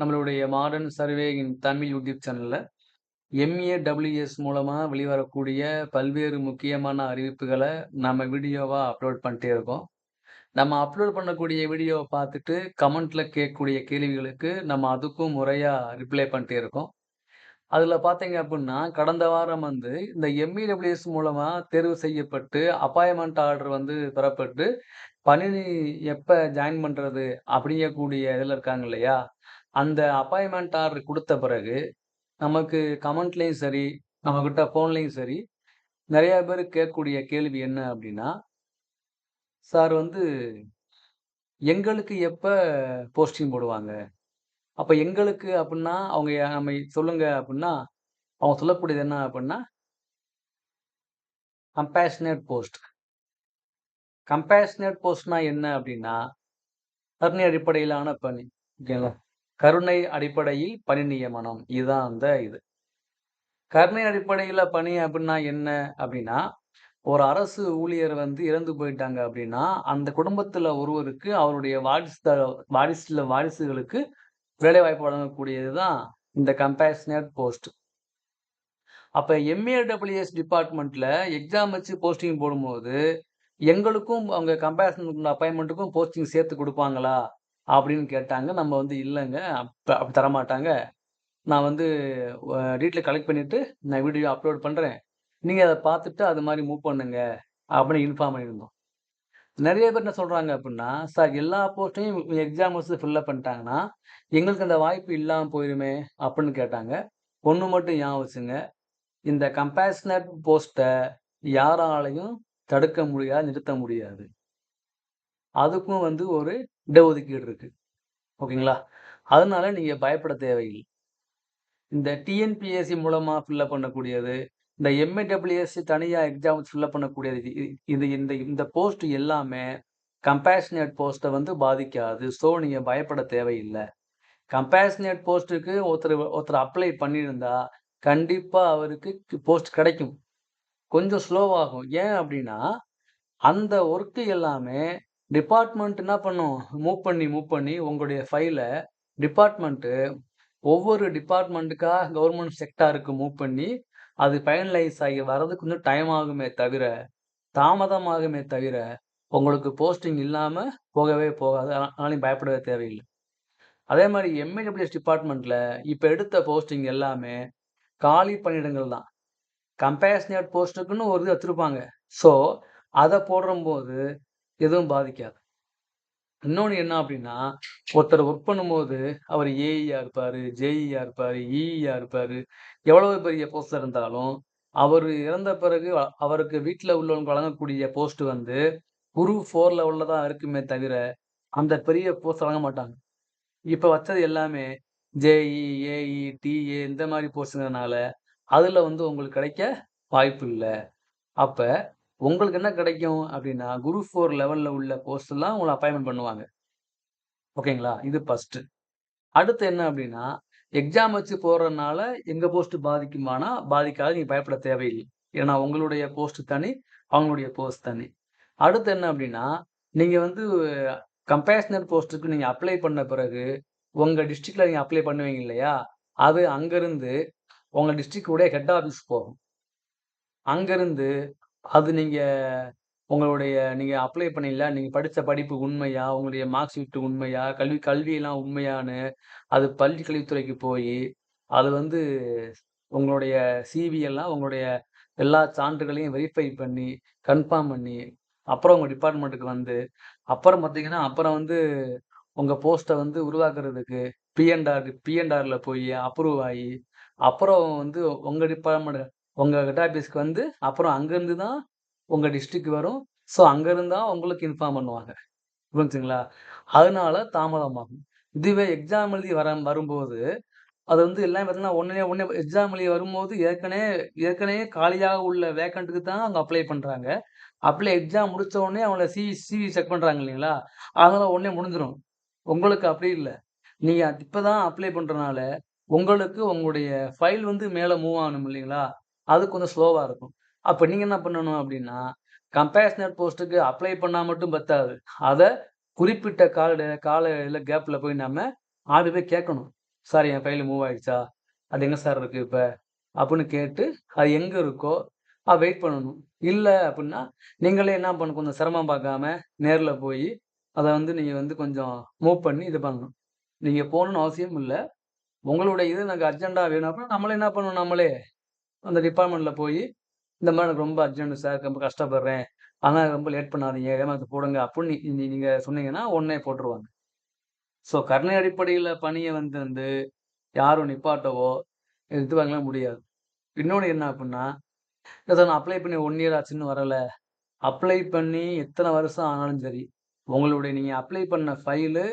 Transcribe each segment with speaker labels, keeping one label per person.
Speaker 1: நம்மளுடைய modern survey in Tamil YouTube சேனலில் MA WS மூலமாக வெளிவரக்கூடிய பல்வேறு முக்கியமான அறிவிப்புகளை நம்ம வீடியோவாக அப்லோட் பண்ணிட்டே இருக்கோம். நம்ம அப்லோட் பண்ணக்கூடிய வீடியோவை பார்த்துட்டு கமெண்ட்டில் கேட்கக்கூடிய கேள்விகளுக்கு நம்ம அதுக்கும் முறையாக ரிப்ளை பண்ணிட்டே இருக்கோம். அதில் பார்த்தீங்க அப்படின்னா கடந்த வாரம் வந்து இந்த எம்இடபிள்யூஎஸ் மூலமாக தேர்வு செய்யப்பட்டு அப்பாயின்மெண்ட் ஆர்டர் வந்து பெறப்பட்டு, பணி எப்போ ஜாயின் பண்ணுறது அப்படிங்கக்கூடிய இதில் இருக்காங்க இல்லையா? அந்த அப்பாயின்மெண்ட் ஆர்டர் கொடுத்த பிறகு, நமக்கு கமெண்ட்லேயும் சரி, நம்மக்கிட்ட ஃபோன்லேயும் சரி, நிறையா பேர் கேட்கக்கூடிய கேள்வி என்ன அப்படின்னா சார் வந்து எங்களுக்கு எப்போ போஸ்டிங் போடுவாங்க? அப்போ எங்களுக்கு அப்படின்னா அவங்க நம்ம சொல்லுங்க அப்படின்னா அவங்க சொல்லக்கூடியது என்ன அப்படின்னா கம்பேஷனேட் போஸ்ட். கம்பேஷனேட் போஸ்ட்னா என்ன அப்படின்னா, கருணை அடிப்படையிலான பணி. ஓகேங்களா? கருணை அடிப்படையில் பணி நியமனம். இதுதான் அந்த இது. கருணை அடிப்படையில் பணி அப்படின்னா என்ன அப்படின்னா, ஒரு அரசு ஊழியர் வந்து இறந்து போயிட்டாங்க அப்படின்னா, அந்த குடும்பத்தில் ஒருவருக்கு அவருடைய வாரிசுத வாரிசுல வாரிசுகளுக்கு வேலைவாய்ப்பு வழங்கக்கூடியது தான் இந்த கம்பேஷனேட் போஸ்ட். அப்போ எம்ஏடபிள்யூஎஸ் டிபார்ட்மெண்ட்டில் எக்ஸாம் வச்சு போஸ்டிங் போடும்போது, எங்களுக்கும் அவங்க கம்பேஷன் அப்பாயின்மெண்ட்டுக்கும் போஸ்டிங் சேர்த்து கொடுப்பாங்களா அப்படின்னு கேட்டாங்க. நம்ம வந்து இல்லைங்க அப்போ அப்படி தரமாட்டாங்க. நான் வந்து வீட்டில் கலெக்ட் பண்ணிவிட்டு நான் வீடியோ அப்லோட் பண்ணுறேன் நீங்கள் அதை பார்த்துட்டு அது மாதிரி மூவ் பண்ணுங்க அப்படின்னு இன்ஃபார்ம் பண்ணியிருந்தோம். நிறைய பேர் என்ன சொல்கிறாங்க அப்படின்னா சார் எல்லா போஸ்ட்டையும் எக்ஸாம் ஃபில்லப் பண்ணிட்டாங்கன்னா, எங்களுக்கு அந்த வாய்ப்பு இல்லாமல் போயிருமே அப்படின்னு கேட்டாங்க. ஒன்று மட்டும் ஞாபகம் வச்சுங்க. இந்த கம்பேஷனட் போஸ்ட்டை யாராலையும் தடுக்க முடியாது, நிறுத்த முடியாது. அதுக்கும் வந்து ஒரு இடஒதுக்கீடு இருக்குது ஓகேங்களா? அதனால நீங்கள் பயப்பட தேவையில்லை இந்த டிஎன்பிஎஸ்சி மூலமாக ஃபில்லப் பண்ணக்கூடியது, இந்த எம்ஏடபிள்யூஎஸ்சி தனியாக எக்ஸாம் ஃபில்லப் பண்ணக்கூடியது இது இந்த இந்த போஸ்ட் எல்லாமே கம்பேஷனேட் போஸ்ட்டை வந்து பாதிக்காது. ஸோ நீங்கள் பயப்பட தேவையில்லை கம்பேஷனேட் போஸ்ட்டுக்கு ஒருத்தர் ஒருத்தர் அப்ளை பண்ணியிருந்தா, கண்டிப்பாக அவருக்கு போஸ்ட் கிடைக்கும். கொஞ்சம் ஸ்லோவாகும். ஏன் அப்படின்னா, அந்த ஒர்க்கு எல்லாமே டிபார்ட்மெண்ட் என்ன பண்ணும்? மூவ் பண்ணி, மூவ் பண்ணி உங்களுடைய ஃபைலை டிபார்ட்மெண்ட்டு ஒவ்வொரு டிபார்ட்மெண்ட்டுக்காக கவர்மெண்ட் செக்டாருக்கு மூவ் பண்ணி, அது ஃபைனலைஸ் ஆகி வர்றதுக்கு கொஞ்சம் டைம் ஆகுமே தவிர, தாமதமாகுமே தவிர, உங்களுக்கு போஸ்டிங் இல்லாமல் போகவே போகாது. ஆனாலும் பயப்படவே தேவையில்லை அதே மாதிரி எம்ஏடபிள்யூஎஸ் டிபார்ட்மெண்ட்டில் இப்போ எடுத்த போஸ்டிங் எல்லாமே காலி பணியிடங்கள் தான். கம்பேஷனேட் போஸ்ட்டுக்குன்னு ஒரு இது வச்சுருப்பாங்க ஸோ, அதை போடுறம்போது எதுவும் பாதிக்காது. இன்னொன்னு என்ன அப்படின்னா, ஒருத்தர் ஒர்க் பண்ணும்போது அவர் ஏஇயா இருப்பாரு, ஜேஇயா இருப்பாரு, இஇயா இருப்பாரு. எவ்வளவு பெரிய போஸ்ட் இருந்தாலும், அவர் இறந்த பிறகு அவருக்கு வீட்ல உள்ளவங்க வழங்கக்கூடிய போஸ்ட் வந்து குரு ஃபோர் லெவலில் தான் இருக்குமே தவிர, அந்த பெரிய போஸ்ட் வழங்க மாட்டாங்க. இப்ப வச்சது எல்லாமே ஜேஇ, ஏஇ, டிஏ இந்த மாதிரி போஸ்ட்டுங்கிறதுனால அதுல வந்து உங்களுக்கு கிடைக்க வாய்ப்பு இல்லை அப்ப உங்களுக்கு என்ன கிடைக்கும் அப்படின்னா, குரூப் ஃபோர் லெவலில் உள்ள போஸ்ட்லாம் உங்களை அப்பாயின்மெண்ட் பண்ணுவாங்க. ஓகேங்களா? இது ஃபஸ்ட்டு அடுத்து என்ன அப்படின்னா, எக்ஸாம் வச்சு போகிறதுனால எங்கள் போஸ்ட் பாதிக்குமானா, பாதிக்காது. நீங்கள் பயப்பட தேவையில்லை ஏன்னா உங்களுடைய போஸ்ட் தனி, அவங்களுடைய போஸ்ட் தனி. அடுத்து என்ன அப்படின்னா, நீங்கள் வந்து கம்பேஷனர் போஸ்ட்டுக்கு நீங்கள் அப்ளை பண்ண பிறகு, உங்கள் டிஸ்ட்ரிக்டில் நீங்கள் அப்ளை பண்ணுவீங்க இல்லையா? அது அங்கேருந்து உங்கள் டிஸ்ட்ரிக்ட் ஹெட் ஆஃபீஸ் போகும். அங்கேருந்து அது நீங்க உங்களுடைய நீங்க அப்ளை பண்ணீங்கல்ல, நீங்க படிச்ச படிப்பு உண்மையா? உங்களுடைய மார்க் ஷீட் உண்மையா? கல்வி கல்வியெல்லாம் உண்மையான்னு, அது பள்ளி கல்வித்துறைக்கு போயி, அது வந்து உங்களுடைய சிவி எல்லாம் உங்களுடைய எல்லா சான்றுகளையும் வெரிஃபை பண்ணி, கன்ஃபார்ம் பண்ணி, அப்புறம் உங்க டிபார்ட்மெண்ட்டுக்கு வந்து, அப்புறம் பார்த்தீங்கன்னா, அப்புறம் வந்து உங்க போஸ்ட்ட வந்து உருவாக்குறதுக்கு பிஎன்ஆர் பி&ஆர்ல போயி அப்ரூவ் ஆயி, அப்புறம் வந்து உங்க டிபார்ட்மெண்ட் உங்கள் ஹெட் ஆஃபீஸ்க்கு வந்து, அப்புறம் அங்கேருந்து தான் உங்கள் டிஸ்ட்ரிக் வரும். ஸோ, அங்கேருந்து தான் உங்களுக்கு இன்ஃபார்ம் பண்ணுவாங்க. புரிஞ்சுங்களா? அதனால தாமதமாகும். இதுவே எக்ஸாம் எழுதி வர வரும்போது, அது வந்து எல்லாம் பார்த்தீங்கன்னா, உடனே உடனே எக்ஸாம் எழுதி வரும்போது ஏற்கனவே ஏற்கனவே காலியாக உள்ள வேக்கண்ட்டுக்கு தான் அவங்க அப்ளை பண்ணுறாங்க அப்ளை எக்ஸாம் முடிச்ச உடனே அவங்கள சிவி சிவி செக் பண்ணுறாங்க இல்லைங்களா? அதனால் உடனே முடிஞ்சிடும் உங்களுக்கு அப்படி இல்லை நீங்கள் இப்போ தான் அப்ளை பண்ணுறனால உங்களுக்கு உங்களுடைய ஃபைல் வந்து மேலே மூவ் ஆகணும் இல்லைங்களா? அது கொஞ்சம் ஸ்லோவாக இருக்கும். அப்போ நீங்கள் என்ன பண்ணணும் அப்படின்னா, கம்பேஷனட் போஸ்ட்டுக்கு அப்ளை பண்ணால் மட்டும் பத்தாது. அதை குறிப்பிட்ட கால கால கேப்பில் போய் நம்ம ஆர்டர் போய் கேட்கணும். சார் என் ஃபைல் மூவ் ஆயிடுச்சா? அது எங்கே சார் இருக்குது இப்போ? அப்படின்னு கேட்டு அது எங்கே இருக்கோ அது வெயிட் பண்ணணும். இல்லை அப்படின்னா நீங்களே என்ன பண்ணணும்? கொஞ்சம் சிரமம் பார்க்காம நேரில் போய் அதை வந்து நீங்கள் வந்து கொஞ்சம் மூவ் பண்ணி இது பண்ணணும். நீங்கள் போகணுன்னு அவசியம் இல்லை. உங்களுடைய இது எனக்கு அர்ஜென்ட்டாக வேணும் அப்படின்னா நம்மளே என்ன பண்ணணும்? நம்மளே அந்த டிபார்ட்மெண்ட்டில் போய் இந்த மாதிரி எனக்கு ரொம்ப அர்ஜென்ட் சார் ரொம்ப கஷ்டப்படுறேன். ஆனால் ரொம்ப லேட் பண்ணாதீங்க. ஏமாத்து போடுங்க. அப்படின்னு நீங்கள் சொன்னீங்கன்னா உடனே போட்டுருவாங்க. ஸோ கருணை அடிப்படையில் பணியை வந்து வந்து யாரும் நிப்பாட்டவோ இது வாங்கலாம் முடியாது. இன்னொன்று என்ன அப்படின்னா இல்லை சார் நான் அப்ளை பண்ணி ஒன் இயர் ஆச்சுன்னு வரலை. அப்ளை பண்ணி எத்தனை வருஷம் ஆனாலும் சரி உங்களுடைய நீங்கள் அப்ளை பண்ண ஃபைலு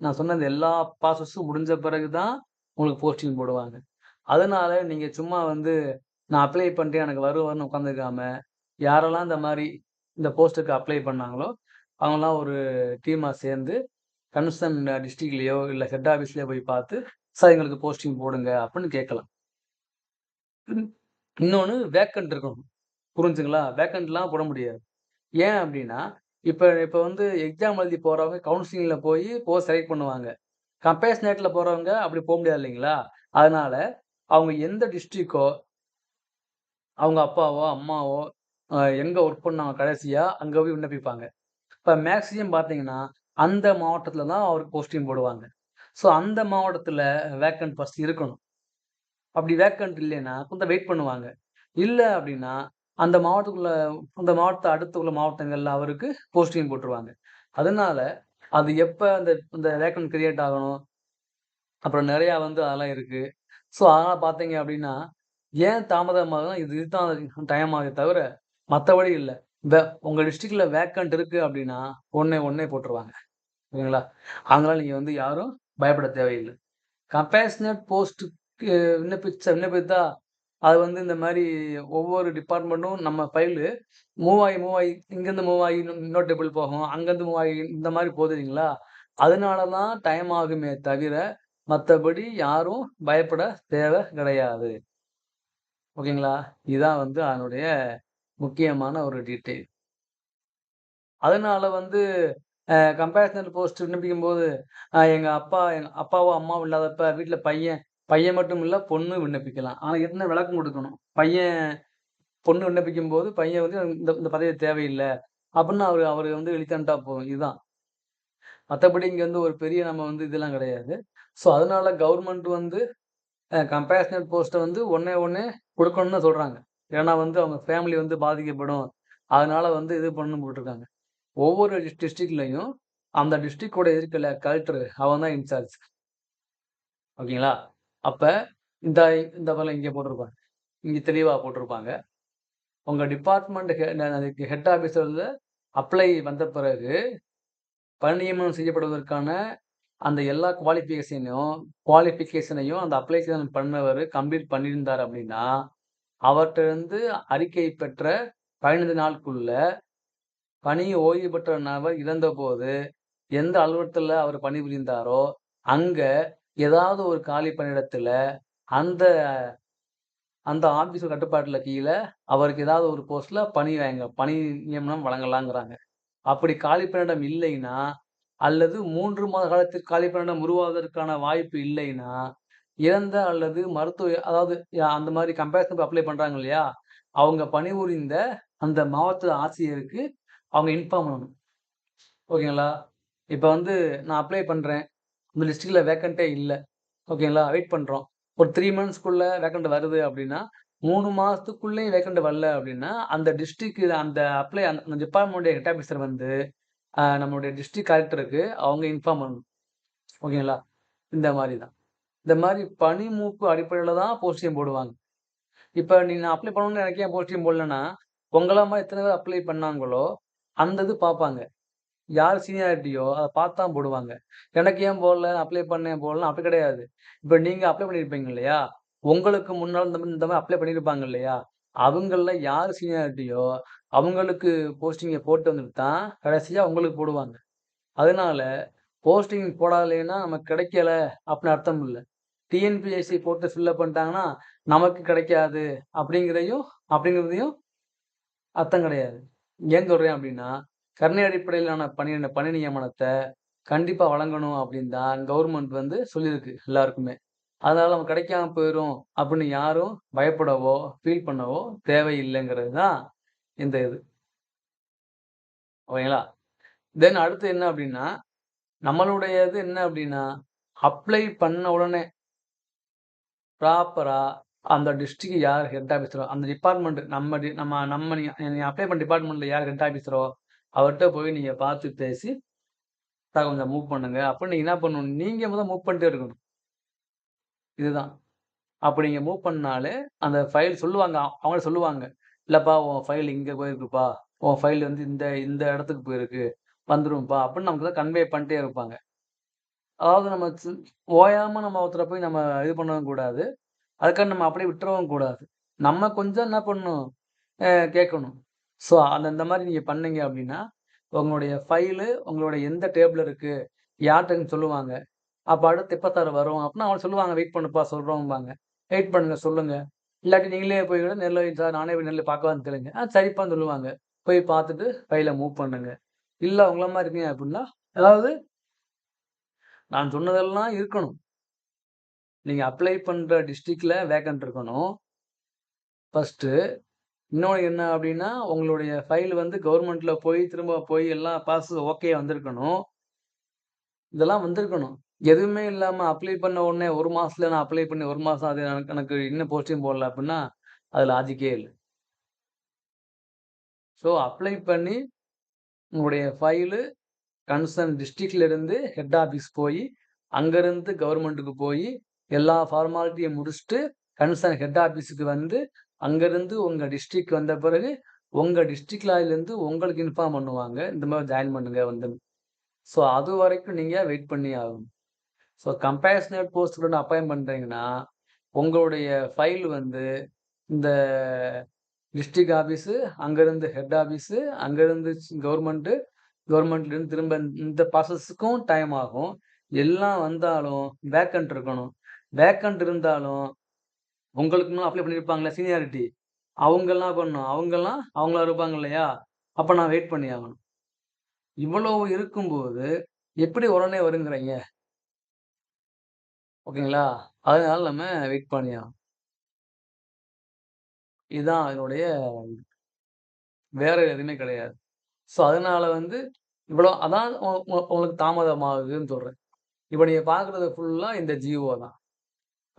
Speaker 1: நான் சொன்ன எல்லா ப்ராசஸும் முடிஞ்ச பிறகு தான் உங்களுக்கு போஸ்டிங் போடுவாங்க. அதனால நீங்கள் சும்மா வந்து நான் அப்ளை பண்ணிட்டு எனக்கு வருவார்னு உட்காந்துருக்காம யாரெல்லாம் இந்த மாதிரி இந்த போஸ்ட்டுக்கு அப்ளை பண்ணாங்களோ அவங்களாம் ஒரு டீமாக சேர்ந்து கன்சர்ன் டிஸ்ட்ரிக்ட்லேயோ இல்லை ஹெட் ஆஃபீஸ்லேயோ போய் பார்த்து சார் எங்களுக்கு போஸ்டிங் போடுங்க அப்படின்னு கேட்கலாம். இன்னொன்று வேக்கண்ட் இருக்கணும். புரிஞ்சுங்களா? வேக்கண்ட்லாம் போட முடியாது. ஏன் அப்படின்னா இப்போ இப்போ வந்து எக்ஸாம் எழுதி போகிறவங்க கவுன்சிலிங்கில் போய் போஸ்ட் செலக்ட் பண்ணுவாங்க. கம்பேஷனேட்டில் போகிறவங்க அப்படி போக முடியாது இல்லைங்களா? அதனால் அவங்க எந்த டிஸ்ட்ரிக்கோ அவங்க அப்பாவோ அம்மாவோ எங்கே ஒர்க் பண்ணாங்க கடைசியாக அங்கே போய் விண்ணப்பிப்பாங்க. இப்போ மேக்ஸிமம் பார்த்தீங்கன்னா அந்த மாவட்டத்தில் தான் அவருக்கு போஸ்டிங் போடுவாங்க. ஸோ அந்த மாவட்டத்தில் வேக்கண்ட் ஃபஸ்ட் இருக்கணும். அப்படி வேக்கண்ட் இல்லைன்னா கொஞ்சம் வெயிட் பண்ணுவாங்க. இல்லை அப்படின்னா அந்த மாவட்டத்துக்குள்ள அந்த மாவட்டத்தை அடுத்து உள்ள மாவட்டங்களில் அவருக்கு போஸ்டிங் போட்டுருவாங்க. அதனால அது எப்போ அந்த இந்த வேக்கண்ட் கிரியேட் ஆகணும்? அப்புறம் நிறையா வந்து அதெல்லாம் இருக்குது ஸோ அதனால் பார்த்தீங்க அப்படின்னா ஏன் தாமதமாகும் இது இதுதான் டைம் ஆகுது தவிர மற்றபடி இல்லை. வே உங்கள் டிஸ்ட்ரிக்டில் வேக்கண்ட் இருக்குது அப்படின்னா ஒன்றே ஒன்றே போட்டுருவாங்க. ஓகேங்களா அதனால் நீங்கள் வந்து யாரும் பயப்பட தேவையில்லை. கம்பேஷனட் போஸ்ட்டுக்கு விண்ணப்பிச்ச விண்ணப்பித்தா அது வந்து இந்த மாதிரி ஒவ்வொரு டிபார்ட்மெண்ட்டும் நம்ம ஃபைலு மூவ் ஆகி மூவ் ஆகி இங்கேருந்து மூவ் ஆகி இன்னொரு டேபிள் போகும் அங்கேருந்து மூவ் ஆகி இந்த மாதிரி போகுதுங்களா அதனால தான் டைம் ஆகுமே தவிர மற்றபடி யாரும் பயப்பட தேவை கிடையாது. ஓகேங்களா? இதுதான் வந்து அதனுடைய முக்கியமான ஒரு டீட்டெயில் அதனால வந்து கம்பேஷனல் போஸ்ட் விண்ணப்பிக்கும் போது எங்கள் அப்பா எங்கள் அப்பாவோ அம்மாவோ இல்லாதப்ப வீட்டில் பையன் பையன் மட்டும் இல்லை பொண்ணு விண்ணப்பிக்கலாம். ஆனால் என்ன விளக்கம் கொடுக்கணும்? பையன் பொண்ணு விண்ணப்பிக்கும் போது பையன் வந்து இந்த இந்த பதவி தேவையில்லை அப்படின்னு அவர் அவர் வந்து எழுத்தன்ட்டா போகும் இதுதான். மற்றபடி இங்கே வந்து ஒரு பெரிய நம்ம வந்து இதெல்லாம் கிடையாது. ஸோ அதனால கவர்மெண்ட் வந்து கம்பேஷனட் போஸ்ட்டை வந்து ஒன்றே ஒன்று கொடுக்கணும்னு சொல்கிறாங்க ஏன்னா வந்து அவங்க ஃபேமிலி வந்து பாதிக்கப்படும். அதனால வந்து இது பண்ணு போட்டிருக்காங்க. ஒவ்வொரு டிஸ்ட்ரிக்ட்லையும் அந்த டிஸ்ட்ரிக்டோட இருக்கல கலெக்டர் அவன் தான் இன்சார்ஜ் ஓகேங்களா? அப்போ இந்த இந்த பல இங்கே போட்டிருப்பாங்க. இங்கே தெளிவாக போட்டிருப்பாங்க. உங்கள் டிபார்ட்மெண்ட் ஹெட் ஆஃபீஸரில் அப்ளை வந்த பிறகு பணியமனம் செய்யப்படுவதற்கான அந்த எல்லா குவாலிஃபிகேஷனையும் குவாலிஃபிகேஷனையும் அந்த அப்ளிகேஷன் பண்ணவர் கம்ப்ளீட் பண்ணியிருந்தார் அப்படின்னா அவர்கிட்ட இருந்து அறிக்கை பெற்ற பதினைந்து நாளுக்குள்ள பணி ஓய்வு பெற்ற நபர் இறந்தபோது எந்த அலுவலகத்தில் அவர் பணிபுரிந்தாரோ அங்கே ஏதாவது ஒரு காலி பணியிடத்தில் அந்த அந்த ஆஃபீஸ் கட்டுப்பாட்டில் கீழே அவருக்கு ஏதாவது ஒரு போஸ்ட்டில் பணி வாங்க பணி நியமனம் வழங்கலாங்கிறாங்க. அப்படி காலி பணியிடம் இல்லைன்னா அல்லது மூன்று மாத காலத்தில் காலி உருவாவதற்கான வாய்ப்பு இல்லைன்னா இறந்த அல்லது மருத்துவ அதாவது அந்த மாதிரி கம்பேரிசன் அப்ளை பண்ணுறாங்க இல்லையா? அவங்க பணிபுரிந்த அந்த மாவட்ட ஆசிரியருக்கு அவங்க இன்ஃபார்ம் பண்ணணும். ஓகேங்களா? இப்போ வந்து நான் அப்ளை பண்ணுறேன் இந்த லிஸ்ட்டில் வேக்கண்ட்டே இல்லை. ஓகேங்களா? வெயிட் பண்ணுறோம் ஒரு த்ரீ மந்த்ஸ்க்குள்ளே வேக்கண்ட் வருது அப்படின்னா மூணு மாதத்துக்குள்ளேயும் வேக்கண்ட் வரல அப்படின்னா அந்த டிஸ்ட்ரிக் அந்த அப்ளை அந்த டிபார்ட்மெண்ட்டுடைய ஹெட் ஆஃபீஸர் வந்து நம்மளுடைய டிஸ்ட்ரிக் கலெக்டருக்கு அவங்க இன்ஃபார்ம் பண்ணணும். ஓகேங்களா இந்த மாதிரி தான் இந்த மாதிரி பனி மூப்பு அடிப்படையில் தான் போஸ்டியம் போடுவாங்க. இப்போ நீ நான் அப்ளை பண்ணணும்னு எனக்கு ஏன் போஸ்டிங் போடலன்னா உங்களா மாதிரி எத்தனை பேர் அப்ளை பண்ணாங்களோ அந்த இது பார்ப்பாங்க. யார் சீனியாரிட்டியோ அதை பார்த்து தான் போடுவாங்க. எனக்கு ஏன் போடல அப்ளை பண்ணேன் போடலாம் அப்படி கிடையாது. இப்போ நீங்கள் அப்ளை பண்ணியிருப்பீங்க இல்லையா? உங்களுக்கு முன்னால் இந்த மாதிரி இந்த மாதிரி அப்ளை பண்ணியிருப்பாங்க இல்லையா? அவங்களில் யார் சீனியாரிட்டியோ அவங்களுக்கு போஸ்டிங்கை போட்டு வந்துட்டு தான் கடைசியாக உங்களுக்கு போடுவாங்க. அதனால போஸ்டிங் போடாதலைன்னா நமக்கு கிடைக்கல அப்படின்னு அர்த்தம் இல்லை. டிஎன்பிஎஸ்சி போட்டு ஃபில்லப் பண்ணிட்டாங்கன்னா நமக்கு கிடைக்காது அப்படிங்கிறதையும் அப்படிங்கிறதையும் அர்த்தம் கிடையாது. ஏன் சொல்கிறேன் அப்படின்னா கருணை அடிப்படையிலான பணி பணி நியமனத்தை கண்டிப்பாக வழங்கணும் அப்படின்னு தான் கவர்மெண்ட் வந்து சொல்லியிருக்கு எல்லாருக்குமே. அதனால நமக்கு கிடைக்காம போயிரும் அப்படின்னு யாரும் பயப்படவோ, ஃபீல் பண்ணவோ தேவையில்லைங்கிறது தான் இந்த இது. ஓகேங்களா? தென் அடுத்து என்ன அப்படின்னா, நம்மளுடைய இது என்ன அப்படின்னா, அப்ளை பண்ண உடனே ப்ராப்பரா அந்த டிஸ்ட்ரிக்ட் யார் ஹெட் ஆஃபீஸரோ, அந்த டிபார்ட்மெண்ட் நம்ம டி நம்ம நம்ம நீ அப்ளை பண்ண டிபார்ட்மெண்ட்டில் யார் ஹெட் ஆஃபீஸரோ, அவர்கிட்ட போய் நீங்க பார்த்து பேசி, "சார் கொஞ்சம் மூவ் பண்ணுங்க." அப்படின்னு நீங்கள் என்ன பண்ணணும், நீங்க முதல்ல மூவ் பண்ணிட்டே இருக்கணும். இதுதான். அப்படி நீங்கள் மூவ் பண்ணாலே, அந்த ஃபைல் சொல்லுவாங்க. அவங்களே சொல்லுவாங்க. இல்லைப்பா உன் ஃபைல் இங்கே போயிருக்குப்பா. உன் ஃபைல் வந்து இந்த இந்த இடத்துக்கு போயிருக்கு. வந்துரும்ப்பா." அப்படின்னு நமக்கு தான் கன்வே பண்ணிட்டே இருப்பாங்க. அதாவது நம்ம ஓயாமல் நம்ம ஒருத்தர போய் நம்ம இது பண்ணவும் கூடாது. அதுக்காக நம்ம அப்படியே விட்டுறவும் கூடாது. நம்ம கொஞ்சம் என்ன பண்ணணும், கேட்கணும். ஸோ அந்த இந்த மாதிரி நீங்கள் பண்ணீங்க அப்படின்னா, உங்களுடைய ஃபைலு உங்களுடைய எந்த டேபிள் இருக்குது யார்கிட்டன்னு சொல்லுவாங்க. அப்ப அடுத்து வரும்? அப்படின்னா அவங்க சொல்லுவாங்க, "வெயிட் பண்ணுப்பா சொல்கிறோம்பாங்க "வெயிட் பண்ணுங்க சொல்லுங்க." இல்லாட்டி நீங்களே போய் கூட நேர்ல "சார் நானே போய் நேர்ல பார்க்கவான்னு கேளுங்க." "ஆ சரிப்பான்னு" சொல்லுவாங்க. போய் பார்த்துட்டு ஃபைலை மூவ் பண்ணுங்க. இல்லை உங்கள மாதிரி இருக்கீங்க அப்படின்னா, அதாவது நான் சொன்னதெல்லாம் இருக்கணும். நீங்கள் அப்ளை பண்ணுற டிஸ்ட்ரிக்டில் வேக்கன்ட் இருக்கணும். ஃபர்ஸ்ட்டு. இன்னொன்று என்ன அப்படின்னா, உங்களுடைய ஃபைல் வந்து கவர்மெண்ட்டில் போய் திரும்ப போய் எல்லாம் பாஸ் ஓகே வந்திருக்கணும். இதெல்லாம் வந்திருக்கணும். எதுவுமே இல்லாம அப்ளை பண்ண உடனே ஒரு மாசத்துல நான் அப்ளை பண்ணி ஒரு மாசம் அது எனக்கு எனக்கு இன்னும் போஸ்டிங் போடல அப்படின்னா, அது லாஜிக்கே இல்லை ஸோ அப்ளை பண்ணி, உங்களுடைய ஃபைலு கன்சர்ன் டிஸ்ட்ரிக்ட்லேருந்து ஹெட் ஆஃபீஸ் போய் அங்கேருந்து கவர்மெண்ட்டுக்கு போய் எல்லா ஃபார்மாலிட்டியும் முடிச்சுட்டு, கன்சர்ன் ஹெட் ஆஃபீஸுக்கு வந்து, அங்கேருந்து உங்கள் டிஸ்ட்ரிக் வந்த பிறகு, உங்கள் டிஸ்ட்ரிக்ட் லாயிலேருந்து உங்களுக்கு இன்ஃபார்ம் பண்ணுவாங்க. இந்த மாதிரி ஜாயின் பண்ணுங்க வந்து ஸோ அது வரைக்கும் நீங்கள் வெயிட் பண்ணி ஆகணும். ஸோ கம்பேஷனேட் போஸ்ட்க்கு ஒண்ணு அப்பாயின் பண்ணுறீங்கன்னா உங்களுடைய ஃபைல் வந்து இந்த டிஸ்ட்ரிக் ஆஃபீஸு, அங்கேருந்து ஹெட் ஆஃபீஸு, அங்கேருந்து கவர்மெண்ட்டு, கவர்மெண்ட்லேருந்து திரும்ப இந்த ப்ராசஸ்க்கும் டைம் ஆகும். எல்லாம் வந்தாலும் வேக்கண்ட் இருக்கணும். வேக்கண்ட் இருந்தாலும், உங்களுக்கு அப்ளை பண்ணியிருப்பாங்களே சீனியாரிட்டி. அவங்கெல்லாம் பண்ணும் பண்ணணும், அவங்களா இருப்பாங்க இல்லையா? அப்போ நான் வெயிட் பண்ணி ஆகணும். இவ்வளவு இருக்கும்போது, எப்படி உடனே வருங்கிறீங்க? ஓகேங்களா? அதனால நம்ம வெயிட் பண்ணியா இதுதான் அதனுடைய வேற எதுவுமே கிடையாது. ஸோ அதனால வந்து இவ்வளோ அதான் உ உ உங்களுக்கு தாமதமாகுதுன்னு சொல்றேன். இப்ப நீங்க பார்க்குறது ஃபுல்லா இந்த ஜியோ தான்.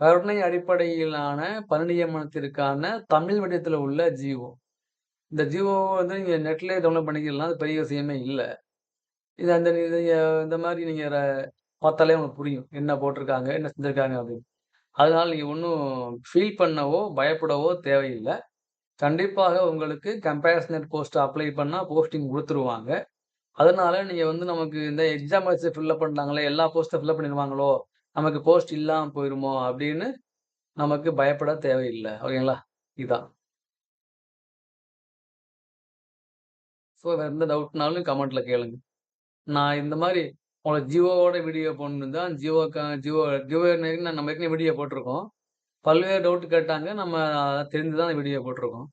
Speaker 1: கருணை அடிப்படையிலான பணிநியமனத்திற்கான தமிழ் மீடியத்துல உள்ள ஜியோ இந்த ஜிஓ வந்து நீங்க நெட்லயே டவுன்லோட் பண்ணிக்கலாம். அது பெரிய விஷயமே இல்ல. இது அந்த நீங்க இந்த மாரி நீங்க ர பார்த்தாலே உங்களுக்கு புரியும். என்ன போட்டிருக்காங்க, என்ன செஞ்சுருக்காங்க அப்படின்னு. அதனால நீங்கள் ஒன்றும் ஃபீல் பண்ணவோ, பயப்படவோ தேவையில்லை கண்டிப்பாக உங்களுக்கு கம்பேரிசனட் போஸ்ட் அப்ளை பண்ணால் போஸ்டிங் கொடுத்துருவாங்க அதனால் நீங்கள் வந்து நமக்கு இந்த எக்ஸாம் வச்சு ஃபில்லப் பண்ணுறாங்களே எல்லா போஸ்ட்டை ஃபில்லப் பண்ணிடுவாங்களோ நமக்கு போஸ்ட் இல்லாமல் போயிருமோ அப்படின்னு நமக்கு பயப்பட தேவையில்லை ஓகேங்களா? இதுதான் ஸோ வேறு எந்த டவுட்னாலும் கமெண்ட்டில் கேளுங்க. நான் இந்த மாதிரி உங்களை ஜியோவோட வீடியோ போடணுன்னு தான் ஜியோக்கா ஜியோ ஜியோ நம்ம ஏற்கனவே வீடியோ போட்டிருக்கோம். பல்வேறு டவுட் கேட்டாங்க. நம்ம தெரிஞ்சு தான் வீடியோ போட்டிருக்கோம்.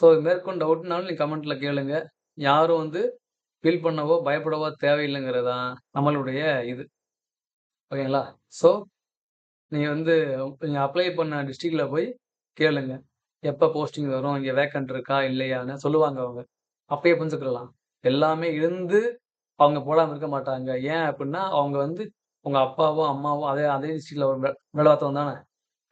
Speaker 1: ஸோ மேற்கொண்டு டவுட்னாலும் நீங்கள் கமெண்ட்டில் கேளுங்க. யாரும் வந்து ஃபீல் பண்ணவோ, பயப்படவோ தேவையில்லைங்கிறது தான் நம்மளுடைய இது. ஓகேங்களா? ஸோ நீங்கள் வந்து நீங்கள் அப்ளை பண்ண டிஸ்ட்ரிக்டில் போய் கேளுங்க. எப்போ போஸ்டிங் வரும்? இங்கே வேக்கன்ட் இருக்கா? இல்லையான்னு சொல்லுவாங்க அவங்க. அப்பயே புரிஞ்சுக்கலாம். எல்லாமே இருந்து அவங்க போடாமல் இருக்க மாட்டாங்க. ஏன் அப்படின்னா அவங்க வந்து உங்க அப்பாவோ, அம்மாவோ அதே அதே டிஸ்ட்ரிக்ட்ல வேலை பார்த்தவங்க தானே.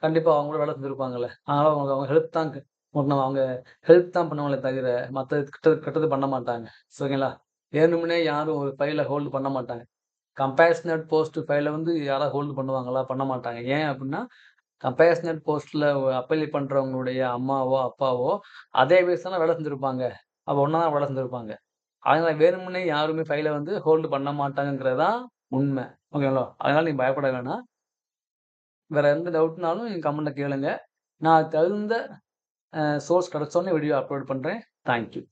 Speaker 1: கண்டிப்பா அவங்க கூட வேலை செஞ்சிருப்பாங்கல்ல. அதனால அவங்க அவங்க ஹெல்ப் தான் உங்களுக்கு அவங்க ஹெல்ப் தான் பண்ணுவாங்களே தவிர, மற்ற கிட்ட கெட்டது பண்ண மாட்டாங்க. சரிங்களா? வேணும்னே யாரும் ஒரு ஃபைல ஹோல்டு பண்ண மாட்டாங்க. கம்பேஷனட் போஸ்ட் ஃபைல வந்து யாராவது ஹோல்டு பண்ணுவாங்களா? பண்ண மாட்டாங்க. ஏன் அப்படின்னா கம்பேஷனட் போஸ்ட்ல அப்ளை பண்றவங்களுடைய அம்மாவோ, அப்பாவோ அதே வயசான தானே வேலை செஞ்சிருப்பாங்க. அப்போ ஒன்றா தான் வேலை செஞ்சிருப்பாங்க. அதனால வேணும்னே யாருமே ஃபைல வந்து ஹோல்டு பண்ண மாட்டாங்கங்கிறது தான் உண்மை. ஓகேங்களா? அதனால நீங்க பயப்பட வேணாம். வேற எந்த டவுட்னாலும் நீங்க கமெண்ட்ல கேளுங்க. நான் தகுந்த சோர்ஸ் கிடைச்சோனே வீடியோ அப்லோட் பண்றேன். Thank you.